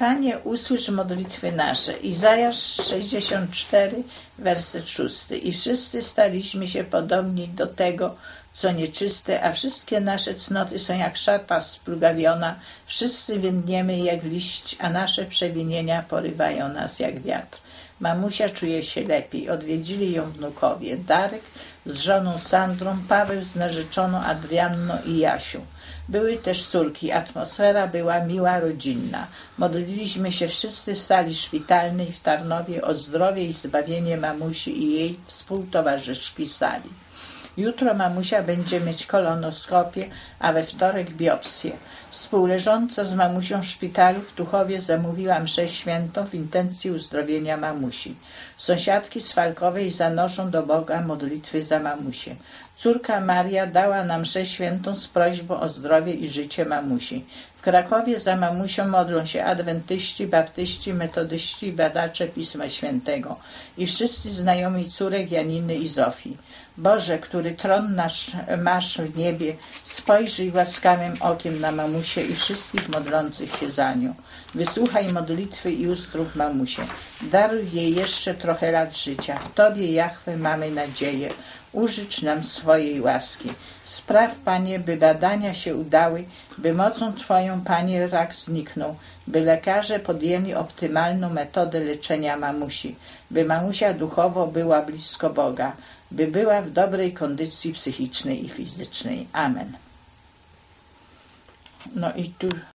Panie, usłysz modlitwy nasze. Izajasz 64, werset 6. I wszyscy staliśmy się podobni do tego, co nieczyste, a wszystkie nasze cnoty są jak szata splugawiona. Wszyscy więdniemy jak liść, a nasze przewinienia porywają nas jak wiatr. Mamusia czuje się lepiej. Odwiedzili ją wnukowie. Darek z żoną Sandrą, Paweł z narzeczoną Adrianną i Jasią. Były też córki. Atmosfera była miła, rodzinna. Modliliśmy się wszyscy w sali szpitalnej w Tarnowie o zdrowie i zbawienie mamusi i jej współtowarzyszki sali. Jutro mamusia będzie mieć kolonoskopię, a we wtorek biopsję. Współleżąca z mamusią w szpitalu w Tuchowie zamówiła mszę świętą w intencji uzdrowienia mamusi. Sąsiadki z Falkowej zanoszą do Boga modlitwy za mamusię. Córka Maria dała nam mszę świętą z prośbą o zdrowie i życie mamusi. W Krakowie za mamusią modlą się adwentyści, baptyści, metodyści badacze Pisma Świętego i wszyscy znajomi córek Janiny i Zofii. Boże, który tron nasz masz w niebie, spojrzyj łaskawym okiem na mamusię i wszystkich modlących się za nią. Wysłuchaj modlitwy i uzdrów mamusię. Daruj jej jeszcze trochę lat życia. W Tobie, Jachwę, mamy nadzieję. Użycz nam swojej łaski. Spraw, Panie, by badania się udały, by mocą Twoją, Panie, rak zniknął, by lekarze podjęli optymalną metodę leczenia mamusi, by mamusia duchowo była blisko Boga, by była w dobrej kondycji psychicznej i fizycznej. Amen. No i tu